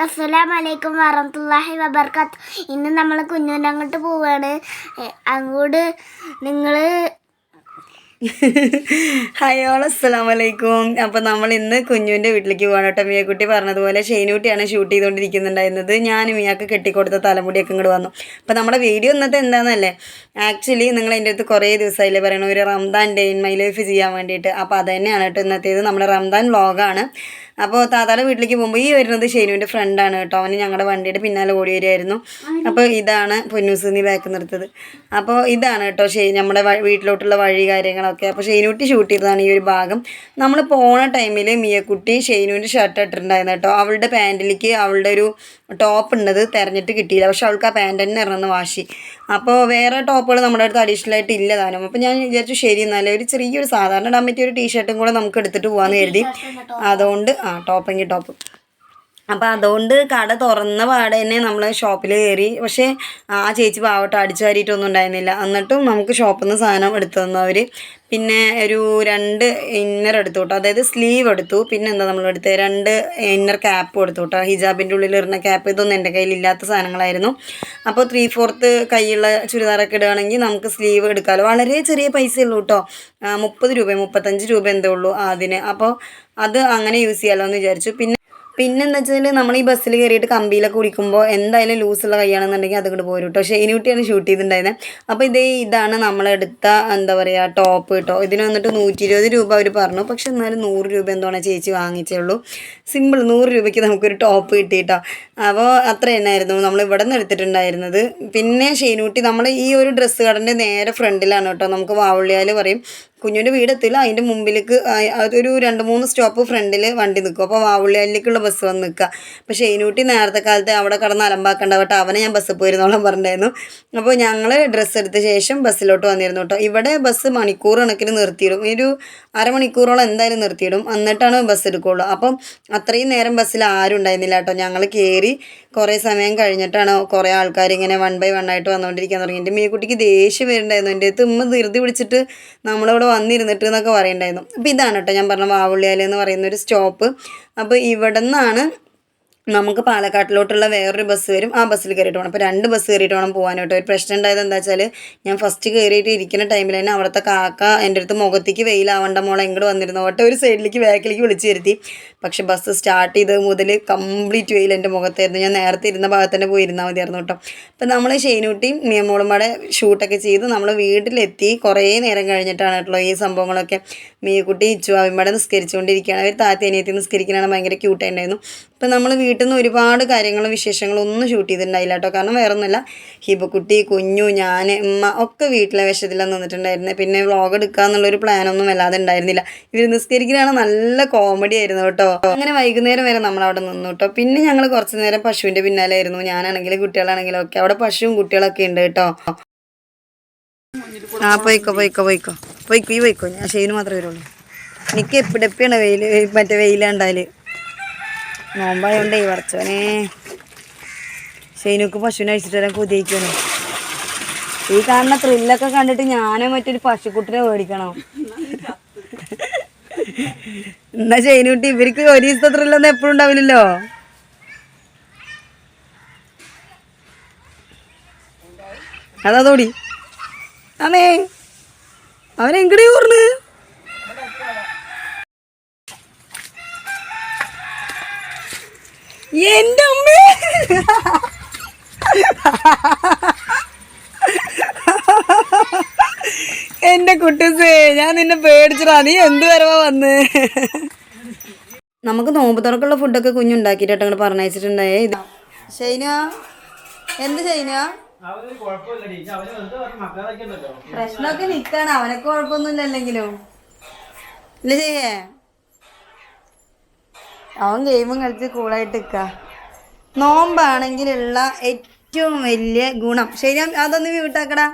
Hi വലൈക്കും വറഹ്മത്തുള്ളാഹി വബർക്കാത്ത്. ഇന്ന് നമ്മൾ കുഞ്ഞൂന്റെ അങ്ങോട്ട് പോവാണ്. അങ്ങോട്ട് നിങ്ങൾ ഹയോൾ അസ്സലാം വലൈക്കും അപ്പം നമ്മൾ ഇന്ന് കുഞ്ഞുവിന്റെ വീട്ടിലേക്ക് പോകണം കേട്ടോ. മിയക്കുട്ടി പറഞ്ഞതുപോലെ ഷെയ്നൂട്ടിയാണ് ഷൂട്ട് ചെയ്തുകൊണ്ടിരിക്കുന്നുണ്ടായിരുന്നത്. ഞാൻ മിയാക്ക് കെട്ടിക്കൊടുത്ത തലമുടിയൊക്കെ ഇങ്ങോട്ട് വന്നു. അപ്പം നമ്മുടെ വീഡിയോ ഇന്നത്തെ എന്താണെന്നല്ലേ ആക്ച്വലി നിങ്ങൾ എന്റെ അടുത്ത് കുറേ ദിവസമായില്ലേ പറയണ ഒരു Ramadan day in my life ചെയ്യാൻ വേണ്ടിയിട്ട്. അപ്പോൾ അത് തന്നെയാണ് കേട്ടോ ഇന്നത്തേത്. നമ്മുടെ റംദാൻ വ്ളോഗാണ് അപ്പോൾ താത്താടെ വീട്ടിലേക്ക് പോകുമ്പോൾ ഈ വരുന്നത് ഷെയ്നുവിന്റെ ഫ്രണ്ടാണ് കേട്ടോ. അവന് ഞങ്ങളുടെ വണ്ടിയുടെ പിന്നാലെ ഓടി വരികയായിരുന്നു അപ്പോൾ ഇതാണ് പൊന്നൂസിനി ബാക്ക് നിർത്തത്. അപ്പോൾ ഇതാണ് കേട്ടോ ഷെയ് നമ്മുടെ വീട്ടിലോട്ടുള്ള വഴി കാര്യങ്ങളൊക്കെ. അപ്പോൾ ഷെയ്നുട്ടി ഷൂട്ട് ചെയ്തതാണ് ഈ ഒരു ഭാഗം. നമ്മൾ പോണ ടൈമിൽ മിയക്കുട്ടി ഷെയ്നുവിന്റെ ഷർട്ട് ഇട്ടിട്ടുണ്ടായിരുന്നു കേട്ടോ. അവളുടെ പാന്റിലേക്ക് അവളുടെ ഒരു ടോപ്പ് ഉണ്ടത് തിരഞ്ഞിട്ട് കിട്ടിയില്ല. പക്ഷെ അവൾക്ക് ആ പാന്റ് തന്നെ ഇറങ്ങുന്ന വാശി. അപ്പോൾ വേറെ ടോപ്പുകൾ നമ്മുടെ അടുത്ത് അഡീഷണൽ ആയിട്ട് ഇല്ല താനും. അപ്പോൾ ഞാൻ വിചാരിച്ചു ശരി എന്നാലേ ഒരു ചെറിയൊരു സാധാരണ ഇടാൻ പറ്റിയ ഒരു ടീഷർട്ടും കൂടെ നമുക്ക് എടുത്തിട്ട് പോകാമെന്ന് കരുതി. അതുകൊണ്ട് ആ ടോപ്പെങ്കിൽ ടോപ്പ് അപ്പോൾ അതുകൊണ്ട് കട തുറന്ന പാടെ തന്നെ നമ്മൾ ഷോപ്പിൽ കയറി പക്ഷേ ആ ചേച്ചി പാവട്ട അടിച്ചു വാരിയിട്ടൊന്നും ഉണ്ടായിരുന്നില്ല. എന്നിട്ടും നമുക്ക് ഷോപ്പിൽ നിന്ന് സാധനം എടുത്തു തന്നു അവർ പിന്നെ ഒരു രണ്ട് ഇന്നർ എടുത്തു കേട്ടോ അതായത് സ്ലീവ് എടുത്തു. പിന്നെ എന്താ നമ്മൾ എടുത്തത് രണ്ട് ഇന്നർ ക്യാപ്പ് എടുത്തു കേട്ടോ ഹിജാബിന്റെ ഉള്ളിൽ ഇടുന്ന ക്യാപ്പ് ഇതൊന്നും എന്റെ കയ്യിൽ ഇല്ലാത്ത സാധനങ്ങളായിരുന്നു. അപ്പോൾ ത്രീ ഫോർത്ത് കൈയുള്ള ചുരിദാറൊക്കെ ഇടുകയാണെങ്കിൽ നമുക്ക് സ്ലീവ് എടുക്കാമല്ലോ വളരെ ചെറിയ പൈസ ഉള്ളൂ കേട്ടോ മുപ്പത് രൂപ മുപ്പത്തഞ്ച് രൂപ എന്തേ ഉള്ളൂ അതിന് അപ്പോൾ അത് അങ്ങനെ യൂസ് ചെയ്യാമല്ലോ എന്ന് വിചാരിച്ചു. പിന്നെ പിന്നെന്താ വെച്ചാൽ നമ്മൾ ഈ ബസ്സിൽ കയറിയിട്ട് കമ്പിയിലൊക്കെ കുടിക്കുമ്പോൾ എന്തായാലും ലൂസുള്ള കൈയാണെന്നുണ്ടെങ്കിൽ അത് ഇങ്ങോട്ട് പോരും കേട്ടോ ഷെയിനുട്ടിയാണ് ഷൂട്ട് ചെയ്തിട്ടുണ്ടായിരുന്നത് അപ്പോൾ ഇതേ ഇതാണ് നമ്മളെടുത്ത എന്താ പറയുക ടോപ്പ് കേട്ടോ ഇതിന് വന്നിട്ട് നൂറ്റി ഇരുപത് രൂപ അവർ പറഞ്ഞു. പക്ഷെ എന്നാലും നൂറ് രൂപ എന്തോ ചേച്ചി വാങ്ങിച്ചേ ഉള്ളൂ സിമ്പിൾ നൂറ് രൂപയ്ക്ക് നമുക്കൊരു ടോപ്പ് കിട്ടി കേട്ടോ അപ്പോൾ അത്ര തന്നെയായിരുന്നു. നമ്മൾ ഇവിടെ നിന്ന് എടുത്തിട്ടുണ്ടായിരുന്നത്. പിന്നെ ഷെയിനുട്ടി നമ്മൾ ഈ ഒരു ഡ്രസ്സ് കടന്റെ നേരെ ഫ്രണ്ടിലാണ് കേട്ടോ നമുക്ക് വാവുള്ളിയാൽ പറയും. കുഞ്ഞുന്റെ വീടെത്തില്ല അതിന്റെ മുമ്പിലേക്ക് അതൊരു രണ്ട് മൂന്ന് സ്റ്റോപ്പ് ഫ്രണ്ടിൽ വണ്ടി നിൽക്കും അപ്പോൾ വാവുള്ളിയിലേക്കുള്ള ബസ് വന്ന് നിൽക്കുക. അപ്പോൾ ഷെയ്നൂട്ടി നേരത്തെ കാലത്ത് അവിടെ കടന്ന് അലമ്പാക്കണ്ട കേട്ടോ. അവനെ ഞാൻ ബസ്സിൽ പോയിരുന്നോളം പറഞ്ഞിട്ടുണ്ടായിരുന്നു. അപ്പോൾ ഞങ്ങൾ ഡ്രസ്സ് എടുത്ത ശേഷം ബസ്സിലോട്ട് വന്നിരുന്നു കേട്ടോ. ഇവിടെ ബസ് മണിക്കൂർ കണക്കിന് നിർത്തിയിടും. ഒരു അരമണിക്കൂറോളം എന്തായാലും നിർത്തിയിടും. എന്നിട്ടാണ് ബസ് എടുക്കുകയുള്ളൂ. അപ്പം അത്രയും നേരം ബസ്സിൽ ആരും ഉണ്ടായിരുന്നില്ല കേട്ടോ. ഞങ്ങൾ കയറി കുറേ സമയം കഴിഞ്ഞിട്ടാണ് കുറേ ആൾക്കാർ ഇങ്ങനെ വൺ ബൈ വൺ ആയിട്ട് വന്നുകൊണ്ടിരിക്കാൻ തുടങ്ങി. എന്റെ മീക്കുട്ടിക്ക് ദേഷ്യം വരുന്നുണ്ടായിരുന്നു. എന്റെ അടുത്ത് ഉമ്മ ധൃതി പിടിച്ചിട്ട് നമ്മളിവിടെ വന്നിരുന്നിട്ട് എന്നൊക്കെ പറയുന്നുണ്ടായിരുന്നു. അപ്പോൾ ഇതാണ് കേട്ടോ ഞാൻ പറഞ്ഞ വാവുള്ളിയാൽ എന്ന് പറയുന്ന ഒരു സ്റ്റോപ്പ്. അപ്പോൾ ഇവിടെ നിന്നാണ് നമുക്ക് പാലക്കാട്ടിലോട്ടുള്ള വേറൊരു ബസ് വരും. ആ ബസ്സിൽ കയറിയിട്ട് വേണം അപ്പോൾ രണ്ട് ബസ് കയറിയിട്ട് വേണം പോകാനായിട്ട് ഒരു പ്രശ്നം ഉണ്ടായത് എന്താ വെച്ചാൽ ഞാൻ ഫസ്റ്റ് കയറിയിട്ട് ഇരിക്കുന്ന ടൈമിൽ തന്നെ അവിടുത്തെ കാക്ക എന്റെ അടുത്ത് മുഖത്തേക്ക് വെയിലാവേണ്ട മോളെ ഇങ്ങോട്ട് വന്നിരുന്നു. ഒറ്റ ഒരു സൈഡിലേക്ക് ബാക്കിലേക്ക് വിളിച്ചു വരുത്തി. പക്ഷേ ബസ് സ്റ്റാർട്ട് ചെയ്തത് മുതൽ കംപ്ലീറ്റ് വെയിൽ എന്റെ മുഖത്തായിരുന്നു. ഞാൻ നേരത്തെ ഇരുന്ന ഭാഗത്ത് തന്നെ പോയി ഇരുന്നാൽ മതിയായിരുന്നു കേട്ടോ. അപ്പം നമ്മൾ ഷെയ്നൂട്ടിയും നിയമോളും കൂടെ ഷൂട്ടൊക്കെ ചെയ്ത് നമ്മൾ വീട്ടിലെത്തി. കുറേ നേരം കഴിഞ്ഞിട്ടാണ് കേട്ടോ ഈ സംഭവങ്ങളൊക്കെ. മീക്കുട്ടി ഇച്ചു അവിടെ നിസ്കരിച്ചുകൊണ്ടിരിക്കുകയാണ്. അവർ താത്തി അനിയത്തി നിസ്കരിക്കാനാണ് ഭയങ്കര ക്യൂട്ടായിട്ടുണ്ടായിരുന്നു അപ്പം നമ്മൾ വീട്ടിൽ നിന്ന് ഒരുപാട് കാര്യങ്ങളും വിശേഷങ്ങളും ഒന്നും ഷൂട്ട് ചെയ്തിട്ടുണ്ടായില്ല കേട്ടോ. കാരണം വേറെ ഒന്നുമില്ല ഹിബക്കുട്ടി കുഞ്ഞു ഞാൻ ഉമ്മ ഒക്കെ വീട്ടിലെ വിഷത്തിലാണ് നിന്നിട്ടുണ്ടായിരുന്നത് പിന്നെ വ്ളോഗ് എടുക്കുക എന്നുള്ളൊരു പ്ലാനൊന്നും വല്ലാതെ ഉണ്ടായിരുന്നില്ല. ഇവർ നിസ്കരിക്കലാണ് നല്ല കോമഡി ആയിരുന്നു കേട്ടോ. അങ്ങനെ വൈകുന്നേരം വരെ നമ്മൾ അവിടെ നിന്നു കേട്ടോ. പിന്നെ ഞങ്ങൾ കുറച്ച് നേരം പശുവിന്റെ പിന്നാലെ ആയിരുന്നു ഞാനാണെങ്കിലും കുട്ടികളാണെങ്കിലും ഒക്കെ അവിടെ പശുവും കുട്ടികളൊക്കെ ഉണ്ട് കേട്ടോ. ആ പോയിക്കോ പോയിക്കോ പോയിക്കോ. പോയിക്കോ ഈ പോയിക്കോ. ഞാൻ ഷെയിന് മാത്രമേ വരുള്ളൂ. എനിക്ക് എപ്പിടെപ്പിയാണ് വെയിൽ മറ്റേ വെയിലുണ്ടായാൽ നോമ്പായോണ്ടേ വറച്ചോനെ ഷെയ്നുക്ക് പശുവിനെ അഴിച്ചിട്ട് വരാൻ കൊതിയിക്കണം ഈ കാണുന്ന ത്രില്ലൊക്കെ കണ്ടിട്ട് ഞാനും മറ്റൊരു പശുക്കുട്ടിനെ മേടിക്കണം എന്നാ ഷെയ്നുട്ടി ഇവർക്ക് ഒരു ദിവസത്തെ ത്രില്ലൊന്നും എപ്പോഴും ഉണ്ടാവില്ലല്ലോ? അതാ തോടി അമ്മേ അവൻ എങ്ങടെ ഓർന്ന് എന്റെ അമ്മേ. എന്റെ കുട്ടൂസേ ഞാൻ നിന്നെ പേടിച്ചടാ നീ എന്ത് വരവാ വന്ന്? നമുക്ക് നോമ്പ് തുറക്കുള്ള ഫുഡൊക്കെ കുഞ്ഞുണ്ടാക്കിയിട്ട് അങ്ങോട്ട് പറഞ്ഞയച്ചിട്ടുണ്ടായേ ഇത് ഷൈന എന്ത് ഷൈന? പ്രശ്നമൊക്കെ നിക്കാണ്. അവനൊക്കെ കുഴപ്പമൊന്നുമില്ല അല്ലെങ്കിലും. ഇല്ല ചെയ്യേ. അവൻ ഗെയിമും കളിച്ച് കൂളായിട്ട് നിൽക്കുക നോമ്പാണെങ്കിലുള്ള ഏറ്റവും വലിയ ഗുണം. ശരിയാ അതൊന്ന് വീട്ടാക്കടാ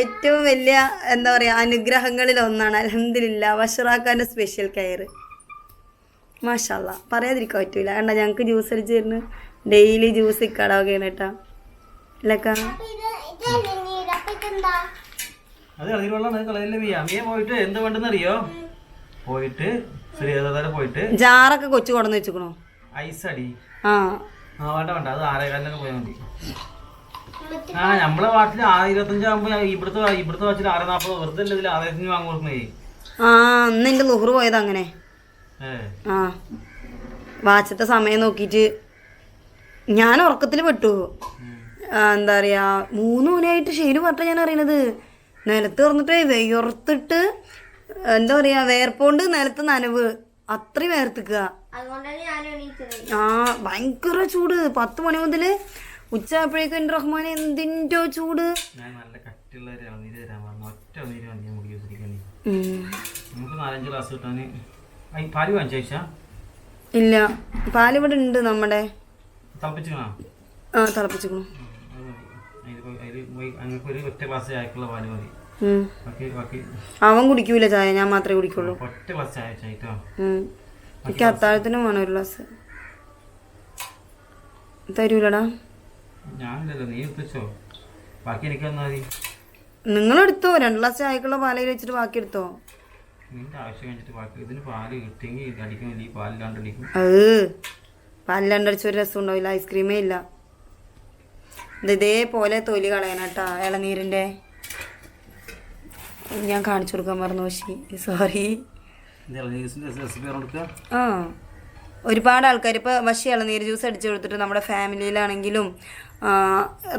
ഏറ്റവും വലിയ എന്താ പറയുക അനുഗ്രഹങ്ങളിൽ ഒന്നാണ്. അലഹമില്ല വഷറാക്കാന്റെ സ്പെഷ്യൽ കെയർ മാഷല്ല പറയാതിരിക്കാൻ പറ്റൂല. കണ്ട ഞങ്ങൾക്ക് ജ്യൂസ് അടിച്ച് തരുന്നു. ഡെയിലി ജ്യൂസ് ഇക്കടവൊക്കെയാണ് കേട്ടാ. ഇല്ലക്കാ. അത് കളയിലുള്ള കളയില്ല അമ്മയെ മിയ പോയിട്ട് എന്ത് വേണ്ടെന്ന് അറിയോ? പോയിട്ട് ശ്രീധര പോയിട്ട് ജാറൊക്കെ കൊച്ചു കൊടന്ന് വെച്ചുക്കണോ? ഐസ് അടി. ആ. വേണ്ട വേണ്ട അത് ആരേകാലിനൊക്കെ പോയാൽ മതി. ആ നമ്മളെ വാട്ടിൽ ആറ് ഇരുപത്തഞ്ചാകുമ്പോ ഇവിടുത്തെ ഇവിടുത്തെ വാച്ചിൽ ആറ് നാപ്പത് വെറുതെ ഇതിൽ ആറായിരത്തിന് വാങ്ങി കൊടുക്കുന്നേ? ആ അന്ന് എന്റെ ലുഹറ് പോയത് അങ്ങനെ. ആ. വാച്ചത്തെ സമയം നോക്കിയിട്ട് ഞാൻ ഉറക്കത്തിൽ പെട്ടു. എന്താ പറയാ മൂന്ന് മണിയായിട്ട് ഷെയ്ന് പറഞ്ഞ ഞാൻ അറിയണത്. നിലത്ത് തുറന്നിട്ട് വെയ്യുറത്തിട്ട് എന്താ പറയാ വേർപ്പോണ്ട് നിലത്ത് നനവ്. അത്രയും വേർത്തിക്കുക. ഞാൻ എണീറ്റത്. ആ ഭയങ്കര ചൂട്. പത്ത് മണി മുതൽ ഉച്ച ആയപ്പോഴേക്കും റഹ്മാൻ എന്തിന്റെ ചൂട്? ഇല്ല. പാൽ ഇവിടെ ഉണ്ട് നമ്മുടെ. ആ തിളപ്പിച്ചിക്കണു ഒറ്റ ഗ്ലാസ് ചായക്കുള്ള പാൽ മതി. അവൻ കുടിക്കൂല ചായ ഞാൻ മാത്രമേ കുടിക്കുള്ളൂ. എനിക്ക് അത്താഴത്തിനും വേണം ഒരു ഗ്ലാസ് തരൂലടാ. നിങ്ങൾ എടുത്തോ? രണ്ട് ഗ്ലാസ് ചായക്കുള്ള പാലയിൽ വെച്ചിട്ട് ബാക്കി എടുത്തോ? നിന്റെ ആവശ്യം കഴിഞ്ഞിട്ട് ബാക്കി ഇതിന് പാൽ കിട്ടിയെങ്കിൽ ഇത് അടിക്കുന്നില്ല ഈ പാലില്ലാണ്ട് അടിക്കും. അത് പാലിലണ്ടടിച്ച ഒരു രസം ഉണ്ടാവില്ല. ഐസ്ക്രീമേ ഇല്ല. ഇത് ഇതേപോലെ തൊലി കളയണട്ടാ ഇളനീരിന്റെ. ഞാൻ കാണിച്ചു കൊടുക്കാൻ മറന്നു പക്ഷേ സോറി ആ. ഒരുപാട് ആൾക്കാർ ഇപ്പോൾ വശി ഇളനീർ ജ്യൂസ് അടിച്ചു കൊടുത്തിട്ട് നമ്മുടെ ഫാമിലിയിലാണെങ്കിലും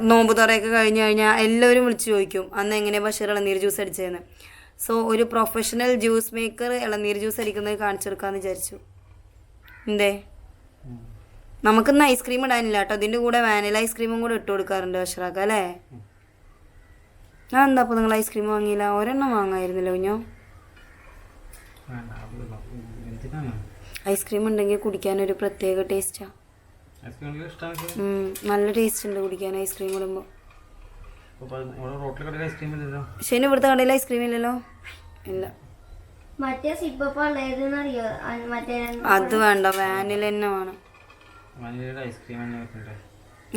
നോമ്പ് തുറയൊക്കെ കഴിഞ്ഞ് കഴിഞ്ഞാൽ എല്ലാവരും വിളിച്ച് ചോദിക്കും അന്ന് എങ്ങനെയാണ് ബഷീർ ഇളനീര് ജ്യൂസ് അടിച്ചതെന്ന് സോ ഒരു പ്രൊഫഷണൽ ജ്യൂസ് മേക്കർ ഇളനീർ ജ്യൂസ് അടിക്കുന്നത് കാണിച്ചു കൊടുക്കാമെന്ന് വിചാരിച്ചു. എന്തേ? നമുക്കിന്ന് ഐസ്ക്രീം ഇടാനില്ല കേട്ടോ. അതിന്റെ കൂടെ വാനില ഐസ്ക്രീമും കൂടെ ഇട്ട് കൊടുക്കാറുണ്ട് ബഷറാക്ക അല്ലേ? ആ എന്താ അപ്പോൾ നിങ്ങൾ ഐസ്ക്രീം വാങ്ങിയില്ല? ഒരെണ്ണം വാങ്ങായിരുന്നല്ലോ കുഞ്ഞോ? ഐസ്ക്രീം ഉണ്ടെങ്കിൽ കുടിക്കാൻ ഒരു പ്രത്യേക ടേസ്റ്റാ. നല്ല ടേസ്റ്റ് ഉണ്ട് കുടിക്കാൻ ഐസ്ക്രീം ഇടുമ്പോൾ അപ്പോൾ ഇവിടെ റോട്ടിൽ ഐസ്ക്രീം ഇല്ലല്ലോ. ശനി ഇവിടുത്തെ കടയിൽ ഐസ്ക്രീം ഇല്ലല്ലോ? ഇല്ല. അത് മറ്റേ അത് വേണ്ട വാനില തന്നെ വേണം.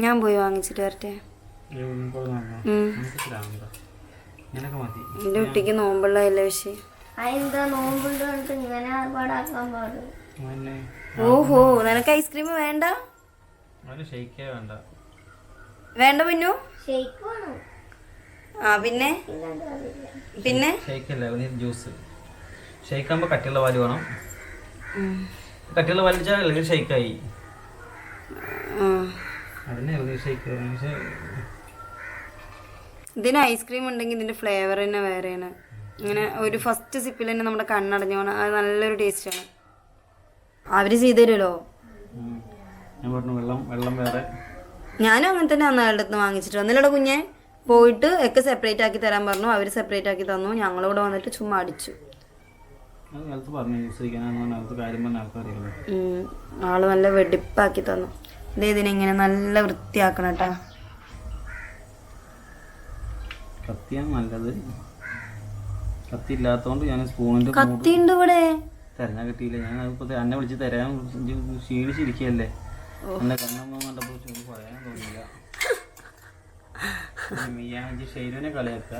ഞാൻ പോയി വാങ്ങിച്ചിട്ട് വരട്ടെ. ഉം. എന്റെ കുട്ടിക്ക് നോമ്പുള്ളതല്ലേ പക്ഷേ? അതെന്താ നോമ്പുണ്ട് ഇങ്ങനെ ആർപ്പാടാക്കാൻ പാടും ഓഹോ നിനക്ക് ഐസ്ക്രീം വേണ്ട? വേണ്ട. വേണ്ട പിന്നു ഷെയ്ക്ക് വേണം. ആ പിന്നെ? പിന്നെ? ഷെയ്ക്ക് അല്ല ഇളനീർ ജ്യൂസ്. ഷെയ്ക്ക് ആകുമ്പോൾ കട്ടിയുള്ള പാൽ വേണം. കട്ടിയുള്ള പാലിച്ചാൽ ആ. അതിന് പക്ഷേ ഇതിന് ഐസ്ക്രീം ഉണ്ടെങ്കിൽ ഇതിന്റെ ഫ്ലേവർ തന്നെ വേറെയാണ്. ഇങ്ങനെ ഒരു ഫസ്റ്റ് സിപ്പിൽ തന്നെ നമ്മുടെ കണ്ണടഞ്ഞു പോകണം അത് നല്ലൊരു ടേസ്റ്റാണ് അവർ ചെയ്തു തരുമല്ലോ ഞാനും അങ്ങനെ തന്നെ അന്ന് അയാളുടെ അടുത്ത് വാങ്ങിച്ചിട്ട് വന്നില്ലട കുഞ്ഞെ പോയിട്ട് ഒക്കെ സെപ്പറേറ്റ് ആക്കി തരാൻ പറഞ്ഞു. അവർ സെപ്പറേറ്റ് ആക്കി തന്നു. ഞങ്ങളിവിടെ വന്നിട്ട് ചുമ്മാ അടിച്ചു. ആൾ നല്ല വെടിപ്പാക്കി തന്നു. ഇത് ഇതിനെങ്ങനെ നല്ല വൃത്തിയാക്കണം കേട്ടാ. കത്തിയാണ് നല്ലത്. കത്തി ഇല്ലാത്തതുകൊണ്ട് ഞാൻ സ്പൂണിന്റെ കത്തിയുണ്ട് ഇവിടെ. തരാൻ കിട്ടിയില്ല. ഞാൻ അന്നെ എന്നെ വിളിച്ച് തരാൻ ക്ഷീണിച്ചിരിക്കല്ലേ എന്റെ കണ്ണമ്മ കണ്ടപ്പോ ചൂട് പറയാൻ തോന്നില്ല മിയാജി ഷെയ്നുവിനെ കളിയാക്കുക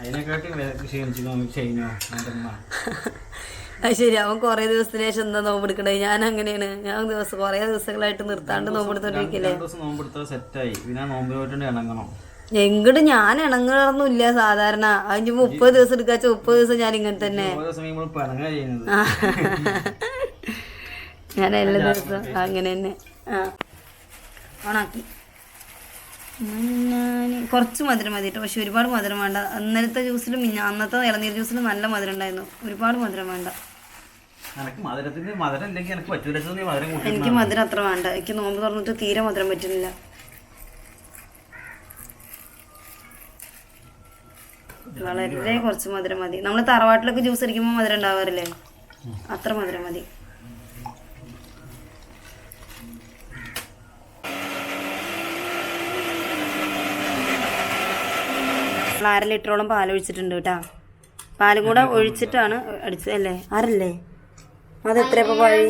അതിനെക്കാട്ടി ക്ഷീണിച്ചു ഷൈനോ അത് ശരി അവൻ കുറേ ദിവസത്തിന് ശേഷം എന്താ നോമ്പെടുക്കണേ ഞാൻ അങ്ങനെയാണ്. ഞാൻ ദിവസം കുറേ ദിവസങ്ങളായിട്ട് നിർത്താണ്ട് നോമ്പെടുത്തോണ്ടിരിക്കില്ലേ ദിവസം നോമ്പെടുത്തത് സെറ്റായി പിന്നെ ആ നോമ്പ് പോയിട്ടുണ്ട് ഇണങ്ങണം. എങ്ങോട്ട് ഞാൻ ഇണങ്ങുന്നൊന്നുമില്ല സാധാരണ. അതിന് മുപ്പത് ദിവസം എടുക്കാച്ച മുപ്പത് ദിവസം ഞാൻ ഇങ്ങനെ തന്നെ. ഞാൻ എല്ലാ ദിവസവും അങ്ങനെ തന്നെ. ആ. ഓണാക്കി. കുറച്ച് മധുരം മതി കേട്ടോ പക്ഷെ ഒരുപാട് മധുരം വേണ്ട. അന്നലത്തെ ജ്യൂസിലും അന്നത്തെ ഇളനീർ ജ്യൂസിലും നല്ല മധുരം ഉണ്ടായിരുന്നു. ഒരുപാട് മധുരം വേണ്ട. എനിക്ക് മധുരം അത്ര വേണ്ട. എനിക്ക് നോമ്പ് തുറന്നിട്ട് തീരെ മധുരം പറ്റുന്നില്ല. വളരെ കുറച്ച് മധുരം മതി. നമ്മൾ തറവാട്ടിലൊക്കെ ജ്യൂസ് അടിക്കുമ്പോൾ മധുരം ഉണ്ടാവാറില്ലേ? അത്ര മധുരം മതി. അര ലിറ്ററോളം പാൽ ഒഴിച്ചിട്ടുണ്ട് കേട്ടാ. പാലും കൂടെ ഒഴിച്ചിട്ടാണ് അടിച്ചത് അല്ലേ? ആരല്ലേ? അത് എത്ര പഴി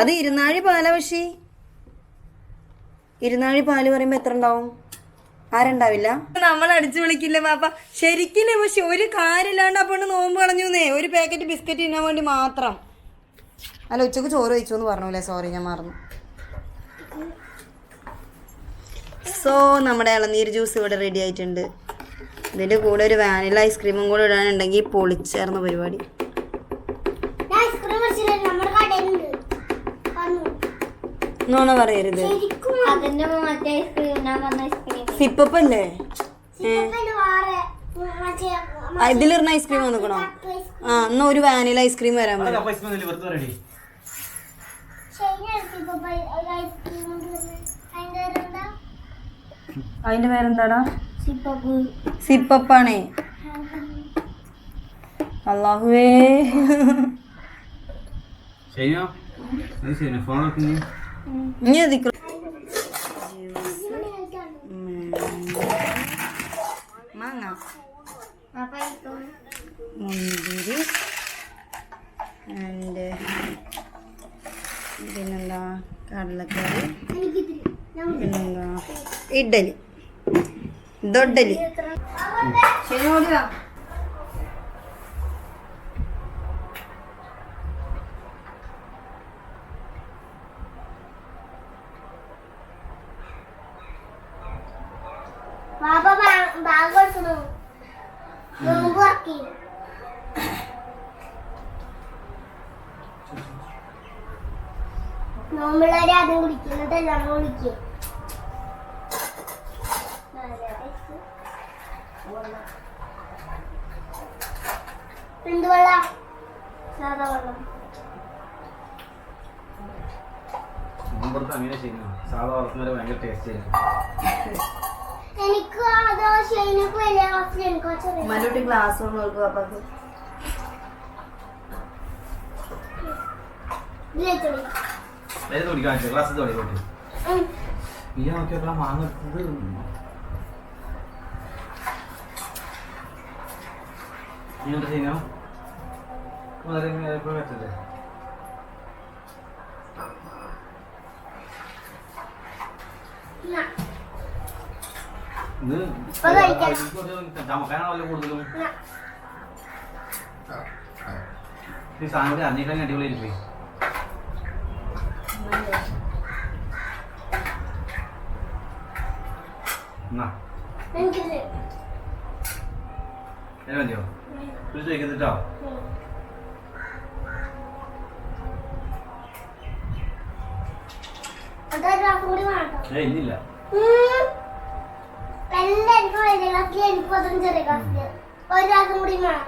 അത് ഇരുന്നാഴി പാല പക്ഷേ. ഇരുന്നാഴി പാൽ പറയുമ്പോ എത്ര ഉണ്ടാവും? ആരുണ്ടാവില്ല? നമ്മൾ അടിച്ചു വിളിക്കില്ല പാപ്പ ശരിക്കും പക്ഷെ ഒരു കാര്യമില്ലാണ്ട് അപ്പോൾ നോമ്പ് കളഞ്ഞുന്നേ. ഒരു പാക്കറ്റ് ബിസ്ക്കറ്റ് തിന്നാൻ വേണ്ടി മാത്രം. അല്ല ഉച്ചയ്ക്ക് ചോറ് കഴിച്ചു എന്ന് പറഞ്ഞൂലേ സോറി ഞാൻ മറന്നു. സോ നമ്മുടെ ഇളനീർ ജ്യൂസ് ഇവിടെ റെഡി ആയിട്ടുണ്ട്. ഇതിന്റെ കൂടെ ഒരു വാനില ഐസ്ക്രീമും കൂടെ ഇടാനുണ്ടെങ്കിൽ പൊളിച്ചേർന്ന പരിപാടി. ഐസ്ക്രീം മേടിച്ചില്ല നമ്മുടെ കടയിലുണ്ട്. വന്നു. നോണ പറയരുത്? ആ, ഇതിലിരുന്ന ഐസ്ക്രീം വന്നിക്കണോ? ആ എന്നാ ഒരു വാനില ഐസ്ക്രീം വരാൻ അതിന്റെ പേരെന്താടാ? സിപ്പപ്പാണേ അള്ളാഹുവേ ഫോൺ ഇനി എതിക്കു മാങ്ങ മുന്തിരി ആൻഡ് പിന്നെന്താ കടലക്കറി പിന്നെന്താ ഇഡ്ഡലി ദൊഡലി. ശരി അതും ബാബ ബാഗ് കൊടുക്കുന്നു നോമ്പ് ഇറക്കി നോമ്പുള്ളവരെ ആദ്യം കുടിക്കുന്നത് എല്ലാം കുടിക്കും എന്ത് വെള്ളം സാധാ വെള്ളം. അങ്ങനെ ചെയ്യുന്നു. സാധാ വളർത്തുന്നവരെ ഭയങ്കര ടേസ്റ്റ് ആയിരുന്നു എനിക്ക് അതോ ഷെയ്നക്ക് വലിയ ക്ലാസ്സിൽ എനിക്ക് മലൂട്ടി ഗ്ലാസ് ഒന്ന് കൊടുക്കും കുടിക്കാൻ ഗ്ലാസ് തോടി ഈ നോക്കിയപ്പോൾ മാങ്ങ എടുത്തത് നീ കൂടുതലും. ഈ സാധനം കൂടി അന്നേക്കാളും അടിപൊളിയായി പോയി എന്നാ? എനിക്കിത് ഏ മതിയോ? ചോദിക്കുന്നിട്ടോ ഉം. അതൊരു ഗ്ലാസ് കൂടി വേണം കേട്ടോ. ഏ ഇന്നില്ല. എനിക്ക് എനിക്ക് ഗ്ലാസ്സിൽ ഒരു ഗ്ലാസും കൂടി വേണം.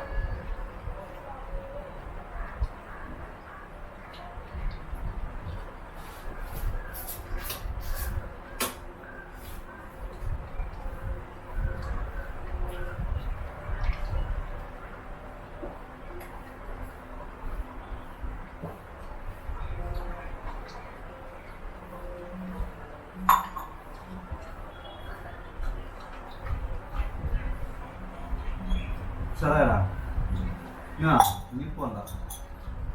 സാധാരണ ആ ഇനി പോണ്ട.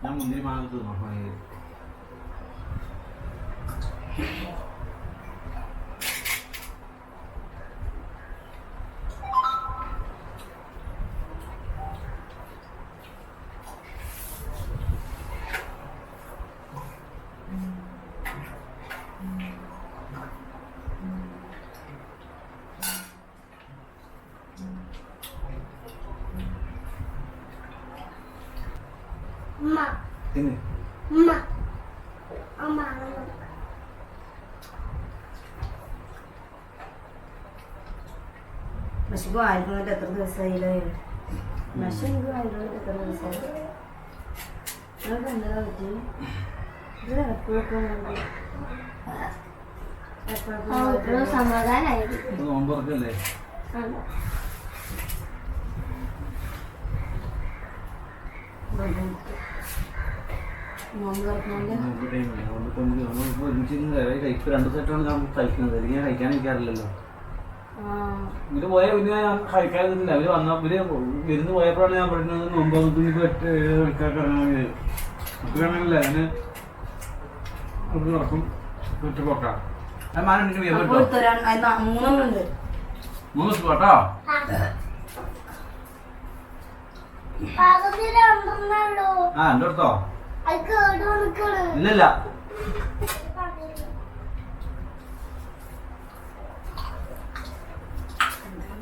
ഞാൻ മുന്തിരി മാങ്ങ തീർന്നു ഉമ്മ തിന്ന് ഉമ്മ അമ്മ നശിക്കും ആയിരുന്നിട്ട് എത്ര ദിവസമായില്ലേ? നശിക്കും ആയിരുന്നിട്ട് എത്ര ദിവസമായി നിങ്ങൾക്ക് എന്താ പറ്റി? ഇത് എപ്പോഴൊക്കെ ഇപ്പോഴും സമാധാനായി ഇത് നോമ്പ് തുറക്കല്ലേ? നോമ്പ് തുറക്കുന്നുണ്ട് നോമ്പ് ടൈമില്ല? നോമ്പ് കൊണ്ട് നമ്മളിപ്പോൾ ഒരുമിച്ച് ഇരുന്ന് കഴി- കഴിപ്പ് രണ്ട് സെറ്റാണ് ഞാൻ കഴിക്കുന്നത്. അല്ലെങ്കിൽ ഞാൻ കഴിക്കാൻ നിൽക്കാറില്ലല്ലോ. ഇവർ പോയ പിന്നെ ഞാൻ കഴിക്കാതിരുന്നില്ല അവർ വന്ന ഇവർ വിരുന്ന് പോയപ്പോഴാണ് ഞാൻ പറയുന്നത് നോമ്പ് കളിക്കാറില്ല അതിന് അത് നടക്കും മൂന്ന് ആ അടുത്തോ ഇല്ലല്ല എനിക്കൊന്നും മ- എനിക്ക് മധുരം കിട്ടി ഉം. ഞാൻ ഇതിപ്പോ ഒരു പുഴുവിനെ കണ്ടതിൽ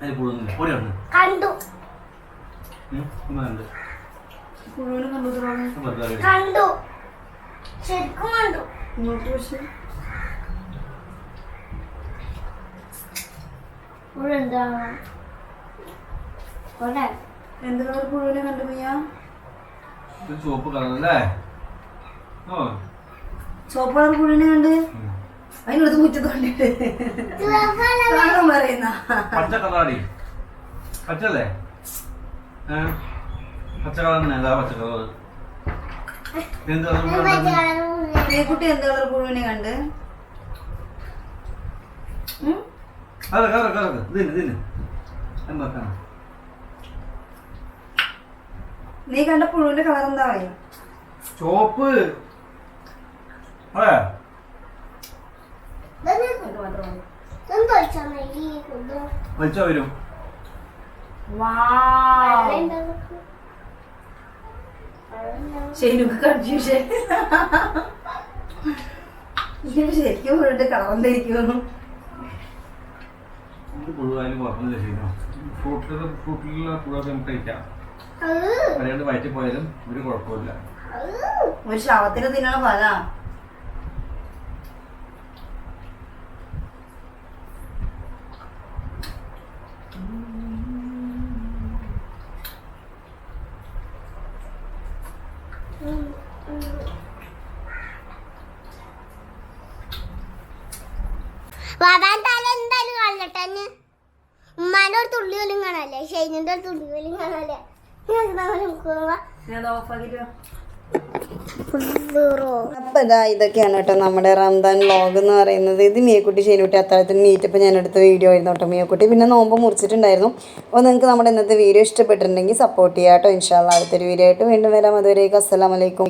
അതിൽ പുഴുന്നില്ല പൊടി ഉണ്ട് കണ്ടു കണ്ടു. ശരിക്കും കണ്ടു. ഇങ്ങോട്ട് പക്ഷേ. എന്താ കളർ പുഴുവിനെ കണ്ടു മിയ? ഇത് ചുവപ്പ് കളർ അല്ലേ ഓ. ചോപ്പ് കളർ പുഴുവിനെ കണ്ട്? അതിനടുത്ത് മുറ്റത്ത് കണ്ടിട്ട് പറയുന്ന. പച്ച കളറാടി. പച്ചല്ലേ പച്ച കളർ തന്നെ പച്ച കളർ എന്ത് കളർ കുട്ടി എന്ത് കളർ പുഴുവിനെ കണ്ട് ഉം? അതെ കറ കറ ഇതിന് ഇതിന്. എന്താ നീ കണ്ട പുഴുവിന്റെ കളർ എന്താ പറയാ ചോപ്പ്. അതെ. വലിച്ചോ വരും. ശരിക്കും കൺഫ്യൂഷൻ ശരിക്കും പുഴുവിന്റെ കളർ എന്തായിരിക്കും? ഇത് പുഴുവായാലും കുഴപ്പമില്ല ശരിയോ ഫ്രൂട്ടിൽ ഫ്രൂട്ടിലുള്ള പുഴുവൊക്കെ നമുക്ക് കഴിക്കാം. അതുകൊണ്ട് അറിയാണ്ട് വയറ്റിൽ പോയാലും ഒരു കുഴപ്പമില്ല ഒരു ശവത്തിന് തിന്നണ പല വാടാൻ തല എന്തായാലും കാണട്ടെ ഉമ്മാന്റെ ഒരു തുള്ളി പോലും കാണാല്ലേ ഷൈനിന്റെ തുള്ളി പോലും കാണാല്ലേ അപ്പൊ ഇതാ ഇതൊക്കെയാണ് കേട്ടോ നമ്മുടെ റംദാൻ വ്ളോഗ് എന്ന് പറയുന്നത്. ഇത് മിയക്കുട്ടി ശരിക്കുട്ടി അത്താഴത്തിന് നീറ്റപ്പോൾ ഞാൻ എടുത്ത വീഡിയോ ആയിരുന്നു കേട്ടോ. മിയക്കുട്ടി പിന്നെ നോമ്പ് മുറിച്ചിട്ടുണ്ടായിരുന്നു. അപ്പോൾ നിങ്ങൾക്ക് നമ്മുടെ ഇന്നത്തെ വീഡിയോ ഇഷ്ടപ്പെട്ടിട്ടുണ്ടെങ്കിൽ സപ്പോർട്ട് ചെയ്യാം കേട്ടോ. ഇൻഷാല്ല അടുത്തൊരു വീഡിയോ ആയിട്ട് വീണ്ടും വരാം. അതുവരേക്കും അസ്സലാമലൈക്കും.